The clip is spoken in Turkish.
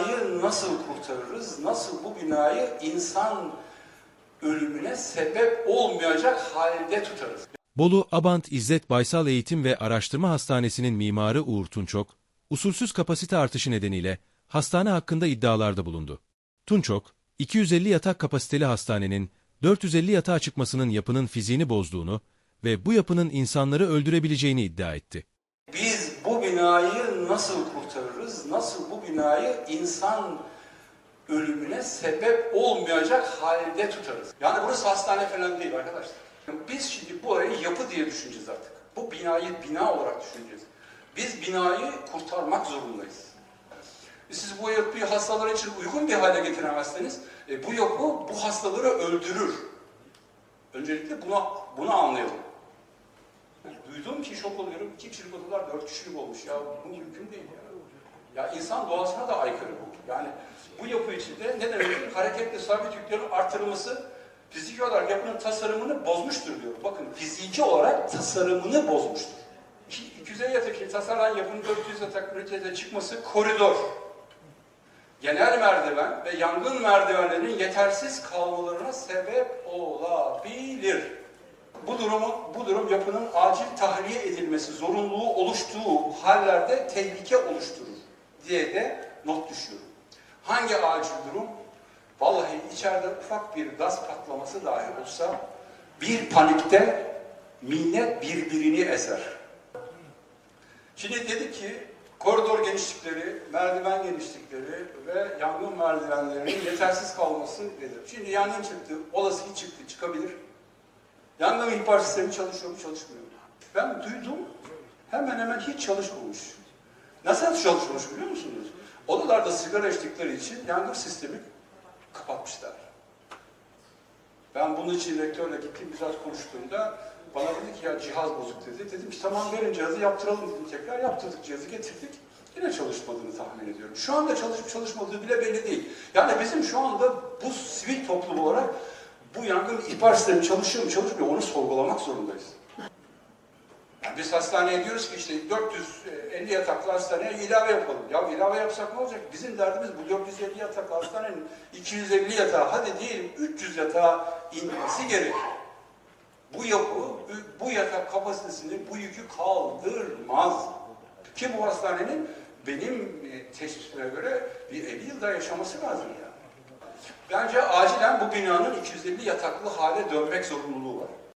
binayı nasıl kurtarırız? Nasıl bu binayı insan ölümüne sebep olmayacak halde tutarız? Bolu Abant İzzet Baysal Eğitim ve Araştırma Hastanesi'nin mimarı Uğur Tunçok, usulsüz kapasite artışı nedeniyle hastane hakkında iddialarda bulundu. Tunçok, 250 yatak kapasiteli hastanenin 450 yatağa çıkmasının yapının fiziğini bozduğunu ve bu yapının insanları öldürebileceğini iddia etti. Biz bu binayı nasıl kurtarırız? Nasıl bu binayı insan ölümüne sebep olmayacak halde tutarız? Yani burası hastane falan değil arkadaşlar. Biz şimdi bu arayı yapı diye düşüneceğiz artık. Bu binayı bina olarak düşüneceğiz. Biz binayı kurtarmak zorundayız. Siz bu yapıyı hastalar için uygun bir hale getiremezseniz e, bu yapı bu hastaları öldürür. Öncelikle buna, bunu anlayalım. Yani Duyduğum ki şok oluyorum. İki kişilik odalar dört kişilik olmuş. Ya bu mümkün değil ya. Ya insan doğasına da aykırı bu. Yani bu yapı içinde ne demektir? Hareketli sabit yüklerin artırılması fiziki olarak yapının tasarımını bozmuştur diyor. Bakın fiziki olarak tasarımını bozmuştur. 250 yatak tasarlanan yapının 400 yatak ünitede çıkması koridor. Genel merdiven ve yangın merdivenlerinin yetersiz kalmalarına sebep olabilir. Bu durumu, bu durum yapının acil tahliye edilmesi zorunluluğu oluştuğu hallerde tehlike oluşturur diye de not düşüyorum. Hangi acil durum? Vallahi içeride ufak bir gaz patlaması dahi olsa bir panikte millet birbirini ezer. Şimdi dedi ki koridor genişlikleri, merdiven genişlikleri ve yangın merdivenlerinin yetersiz kalması nedir? Şimdi yangın çıktı, olası ki çıktı, çıkabilir. Yangın ihbar sistemi çalışıyor mu, çalışmıyor mu? Ben duydum, hemen hemen hiç çalışmamış. Nasıl çalışmış biliyor musunuz? Odalarda sigara içtikleri için yangın sistemi kapatmışlar. Ben bunun için rektörle gittim biraz konuştuğumda bana dedi ki ya cihaz bozuk dedi. Dedim ki tamam verin cihazı yaptıralım dedim tekrar yaptırdık cihazı getirdik. Yine çalışmadığını tahmin ediyorum. Şu anda çalışıp çalışmadığı bile belli değil. Yani bizim şu anda bu sivil toplum olarak bu yangın ihbar sistemi çalışıyor mu çalışmıyor onu sorgulamak zorundayız. Yani biz hastaneye diyoruz ki işte 450 yataklı hastaneye ilave yapalım. Ya ilave yapsak ne olacak? Bizim derdimiz bu 450 yataklı hastanenin 250 yatağı hadi diyelim 300 yatağa inmesi gerek. Bu yapı bu yatak kapasitesini bu yükü kaldırmaz. Ki bu hastanenin benim e, teşhisime göre bir 50 yılda yaşaması lazım ya. Bence acilen bu binanın 250 yataklı hale dönmek zorunluluğu var.